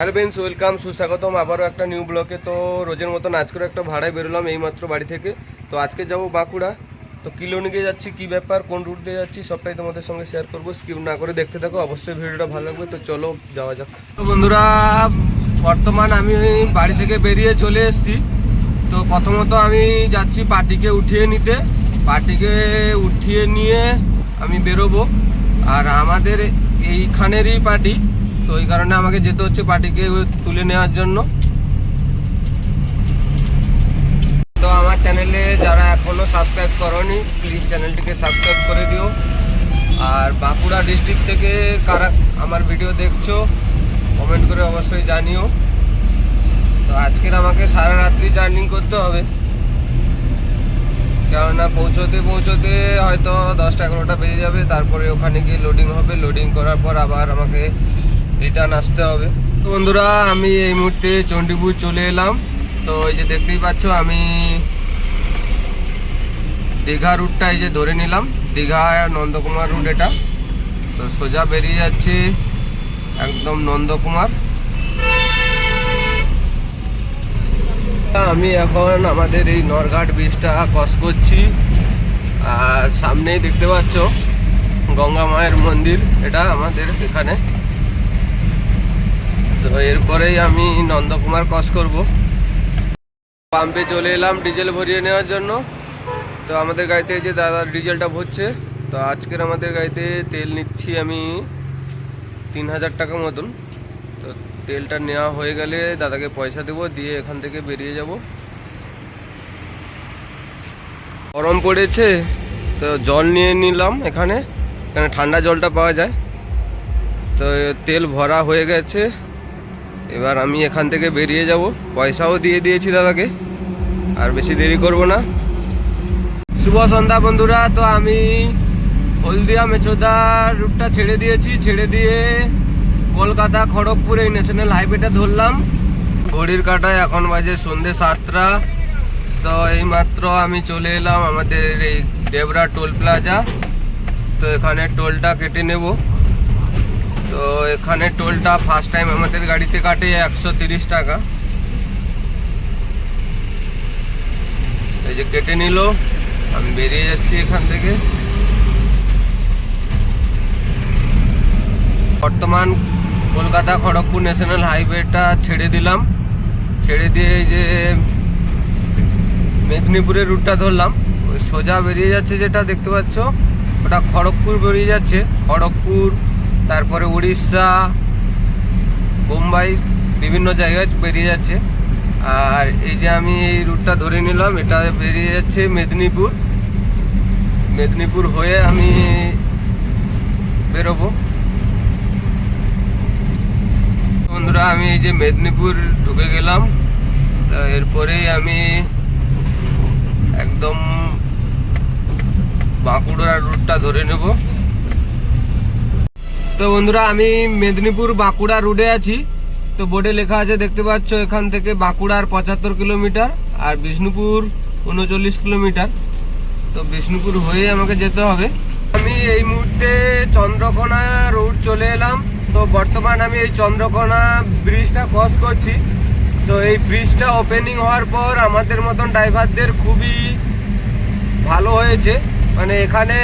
Hello bench welcome সুস্বাগতম। আবারও একটা নিউ ব্লকে তো রোজের মতন আজ করে একটা ভাড়ায় বেরোলাম এইমাত্র বাড়ি থেকে। তো আজকে যাব বাঁকুড়া। তো কিলোনিকে যাচ্ছি, কি ব্যাপার, কোন রুট দিয়ে যাচ্ছি, সবটাই তোমাদের সঙ্গে শেয়ার করব। স্কিপ না করে দেখতে থাকো, অবশ্যই ভিডিওটা ভালো লাগবে। তো চলো, যাওয়া যাক। তো বন্ধুরা, বর্তমান আমি বাড়ি থেকে বেরিয়ে চলে এসেছি। তো প্রথমত আমি যাচ্ছি পার্টিকে উঠিয়ে নিতে। পার্টিকে উঠিয়ে নিয়ে আমি বেরোবো। আর আমাদের এইখানেরই পার্টি। তো এই কারণে আমাকে যেতে হচ্ছে পার্টিকে তুলে নেওয়ার জন্য। তো আমার চ্যানেলে যারা এখনও সাবস্ক্রাইব করনি প্লিজ চ্যানেলটিকে সাবস্ক্রাইব করে দিও। আর বাঁকুড়া ডিস্ট্রিক্ট থেকে কারা আমার ভিডিও দেখছ কমেন্ট করে অবশ্যই জানিও। তো আজকের আমাকে সারা রাত্রি জার্নিং করতে হবে। কেননা পৌঁছতে পৌঁছতে হয়তো দশটা এগারোটা বেজে যাবে, তারপরে ওখানে গিয়ে লোডিং হবে। লোডিং করার পর আবার আমাকে রিটার্ন আসতে হবে। তো বন্ধুরা, আমি এই মুহূর্তে চণ্ডীপুর চলে এলাম। তো এই যে দেখতেই পাচ্ছ, আমি দীঘা রুটটা এই যে ধরে নিলাম। দীঘা নন্দকুমার রুট এটা। তো সোজা বেরিয়ে যাচ্ছে একদম নন্দকুমার। আমি এখন আমাদের এই নরঘাট ব্রিজটা ক্রস করছি। আর সামনেই দেখতে পাচ্ছ গঙ্গা মায়ের মন্দির। এটা আমাদের এখানে। তো এরপরেই আমি নন্দকুমার ক্রস করব। পাম্পে চলে এলাম ডিজেল ভরিয়ে নেওয়ার জন্য। তো আমাদের গাড়িতে যে দাদা ডিজেলটা ভরছে, তো আজকের আমাদের গাড়িতে তেল নিচ্ছি আমি তিন হাজার টাকা মতন। তো তেলটা নেওয়া হয়ে গেলে দাদাকে পয়সা দেবো, দিয়ে এখান থেকে বেরিয়ে যাব। গরম পড়েছে, তো জল নিয়ে নিলাম এখানে এখানে ঠান্ডা জলটা পাওয়া যায়। তো তেল ভরা হয়ে গেছে। এবার আমি এখান থেকে বেরিয়ে যাব। পয়সাও দিয়ে দিয়েছি দাদাকে। আর বেশি দেরি করব না। শুভ সন্ধ্যা বন্ধুরা, তো আমি হলদিয়া মেচোদা রুটটা ছেড়ে দিয়েছি। ছেড়ে দিয়ে কলকাতা খড়গপুর এই ন্যাশনাল হাইওয়েটা ধরলাম। ঘড়ির কাটায় এখন বাজে সন্ধে সাতটা। তো এইমাত্র আমি চলে এলাম আমাদের এই ডেবরা টোল প্লাজা। তো এখানে টোলটা কেটে নেব। তো এখানে টোলটা ফার্স্ট টাইম আমাদের গাড়িতে কাটে একশো টাকা। এই যে কেটে নিল, আমি বেরিয়ে যাচ্ছি এখান থেকে। বর্তমান কলকাতা খড়গপুর ন্যাশনাল হাইওয়েটা ছেড়ে দিলাম। ছেড়ে দিয়ে এই যে মেদিনীপুরের রুটটা ধরলাম। সোজা বেরিয়ে যাচ্ছে যেটা, দেখতে পাচ্ছ? ওটা খড়গপুর বেরিয়ে যাচ্ছে। খড়গপুর তারপরে উড়িষ্যা, বোম্বাই, বিভিন্ন জায়গায় বেরিয়ে যাচ্ছে। আর এই যে আমি এই রুটটা ধরে নিলাম, এটা বেরিয়ে যাচ্ছে মেদিনীপুর। মেদিনীপুর হয়ে আমি বেরোবো। বন্ধুরা, আমি এই যে মেদিনীপুর ঢুকে গেলাম। তা এরপরেই আমি একদম বাঁকুড়ার রুটটা ধরে নেব। তো বন্ধুরা, আমি মেদিনীপুর বাঁকুড়া রুটে আছি। তো বোর্ডে লেখা আছে, দেখতে পাচ্ছ এখান থেকে বাঁকুড়ার পঁচাত্তর কিলোমিটার আর বিষ্ণুপুর উনচল্লিশ কিলোমিটার। তো বিষ্ণুপুর হয়ে আমাকে যেতে হবে। আমি এই মুহূর্তে চন্দ্রকোনা রুট চলে এলাম। তো বর্তমান আমি এই চন্দ্রকোনা ব্রিজটা ক্রস করছি। তো এই ব্রিজটা ওপেনিং হওয়ার পর আমাদের মতন ড্রাইভারদের খুবই ভালো হয়েছে। মানে এখানে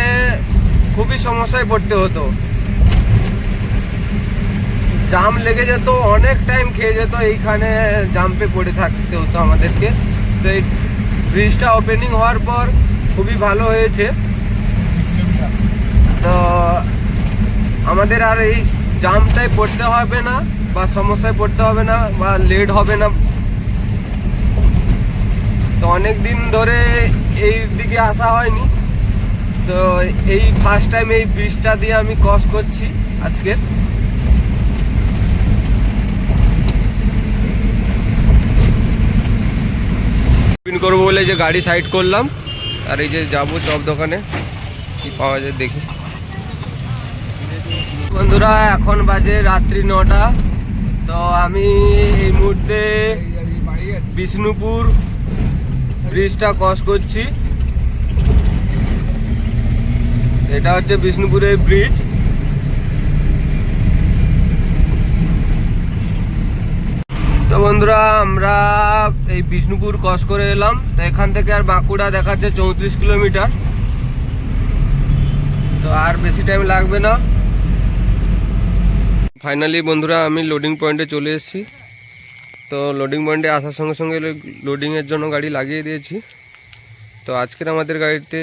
খুবই সমস্যায় পড়তে হতো। জাম লেগে যেত, অনেক টাইম খেয়ে যেত, এইখানে জাম্পে পড়ে থাকতে হতো আমাদেরকে। তো এই ব্রিজটা ওপেনিং হওয়ার পর খুবই ভালো হয়েছে। তো আমাদের আর এই জামটায় পড়তে হবে না, বা সমস্যায় পড়তে হবে না, বা লেট হবে না। তো অনেক দিন ধরে এই দিকে আসা হয়নি। তো এই ফার্স্ট টাইম এই ব্রিজটা দিয়ে আমি ক্রস করছি আজকে। পিন করব বলে যে গাড়ি সাইড করলাম। আর এই যে যাব চপ দোকানে, কি পাওয়া যায় দেখি। বন্ধুরা, এখন বাজে রাত্রি নটা। তো আমি এই মুহূর্তে বিষ্ণুপুর ব্রিজটা ক্রস করছি। এটা হচ্ছে বিষ্ণুপুরের ব্রিজ বন্ধুরা, আমরা এই বিষ্ণুপুর ক্রস করে এলাম। তো এখান থেকে আর বাঁকুড়া দেখাচ্ছে চৌত্রিশ কিলোমিটার। তো আর বেশি টাইম লাগবে না। ফাইনালি বন্ধুরা, আমি লোডিং পয়েন্টে চলে এসেছি। তো লোডিং পয়েন্টে আসার সঙ্গে সঙ্গে লোডিংয়ের জন্য গাড়ি লাগিয়ে দিয়েছি। তো আজকের আমাদের গাড়িতে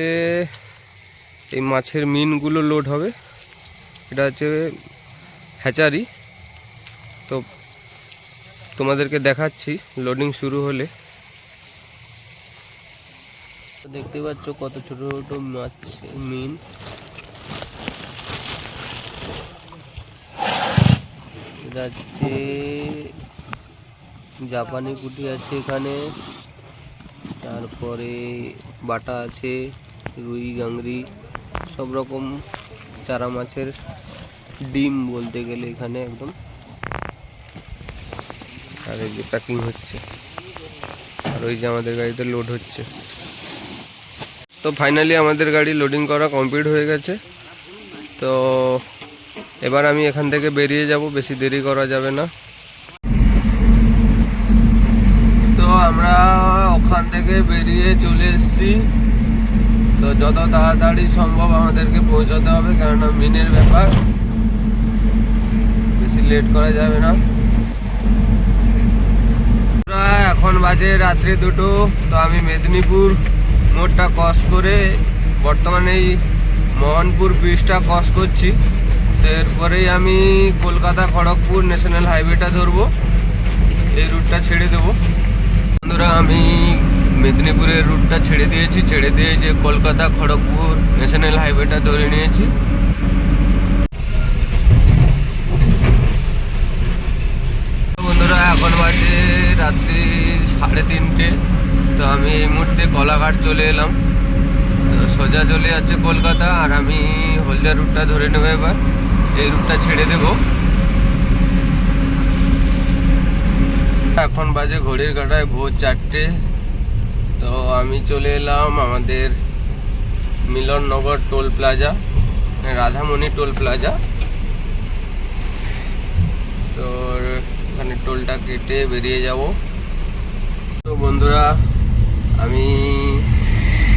এই মাছের মিনগুলো লোড হবে। এটা হচ্ছে হ্যাচারি তো তোমাদেরকে দেখাচ্ছি। লোডিং শুরু হলে। দেখতে পাচ্ছ কত ছোট ছোট মাছ, মিন। হচ্ছে জাপানি পুঁটি আছে এখানে। তারপরে বাটা আছে, রুই, গাংরি, সব রকম চারা মাছের ডিম বলতে গেলে এখানে একদম। আর এই যে প্যাকিং হচ্ছে। আর ওই যে আমাদের গাড়িতে লোড হচ্ছে। তো ফাইনালি আমাদের গাড়ি লোডিং করা কমপ্লিট হয়ে গেছে। তো এবার আমি এখান থেকে বেরিয়ে যাব, বেশি দেরি করা যাবে না। তো আমরা ওখান থেকে বেরিয়ে চলে এসেছি। তো যত তাড়াতাড়ি সম্ভব আমাদেরকে পৌঁছাতে হবে, কেননা মিনের ব্যাপার। বেশি লেট করা যাবে না। এখন বাজে রাত্রি দুটো, তো আমি মেদিনীপুর মোড়টা ক্রস করে বর্তমানে এই মোহনপুর ব্রিজটা ক্রস করছি। তো এরপরেই আমি কলকাতা খড়গপুর ন্যাশনাল হাইওয়েটা ধরবো। এই রুটটা ছেড়ে দেবো। বন্ধুরা, আমি মেদিনীপুরের রুটটা ছেড়ে দিয়েছি। ছেড়ে দিয়ে যে কলকাতা খড়গপুর ন্যাশনাল হাইওয়েটা ধরে নিয়েছি তো বন্ধুরা এখন বাজে রাত্রি সাড়ে তো আমি এই মুহূর্তে কলাঘাট চলে এলাম। তো সোজা চলে যাচ্ছে কলকাতা, আর আমি হলদিয়া রুটটা ধরে নেব এবার। এই রুটটা ছেড়ে দেবো। এখন বাজে ঘড়ির কাটায় ভোর চারটে। তো আমি চলে এলাম আমাদের Milannagar toll plaza, Radhamani toll plaza. তো এখানে টোলটা কেটে বেরিয়ে যাব। বন্ধুরা, আমি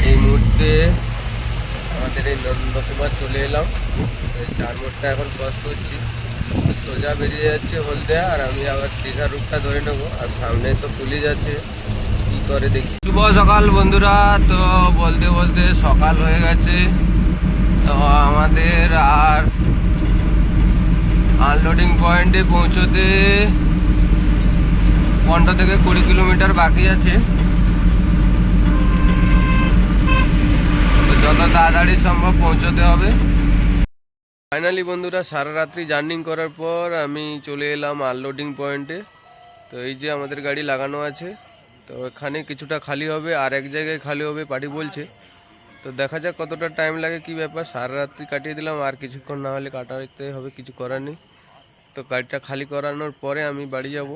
এই মুহূর্তে আমাদের এই নন্দকুমার চলে এলাম। চার মোড়টা এখন ক্রস করছি। সোজা বেরিয়ে যাচ্ছে হলদিয়া, আর আমি আবার দীঘা রুটটা ধরে নেব। আর সামনে তো পুলিশ আছে, কি করে দেখি। শুভ সকাল বন্ধুরা, তো বলতে বলতে সকাল হয়ে গেছে। তো আমাদের আর আনলোডিং পয়েন্টে পৌঁছতে পনেরো থেকে কুড়ি কিলোমিটার বাকি আছে। তো যত তাড়াতাড়ি সম্ভব পৌঁছতে হবে। ফাইনালি বন্ধুরা, সারা রাত্রি জার্নিং করার পর আমি চলে এলাম আনলোডিং পয়েন্টে তো এই যে আমাদের গাড়ি লাগানো আছে, তো এখানে কিছুটা খালি হবে, আর এক জায়গায় খালি হবে পার্টি বলছে। তো দেখা যাক কতটা টাইম লাগে, কি ব্যাপার। সারা রাত্রি কাটিয়ে দিলাম, আর কিছুক্ষণ না হলে কাটাতে হবে, কিছু করার নেই। তো গাড়িটা খালি করানোর পরে আমি বাড়ি যাব।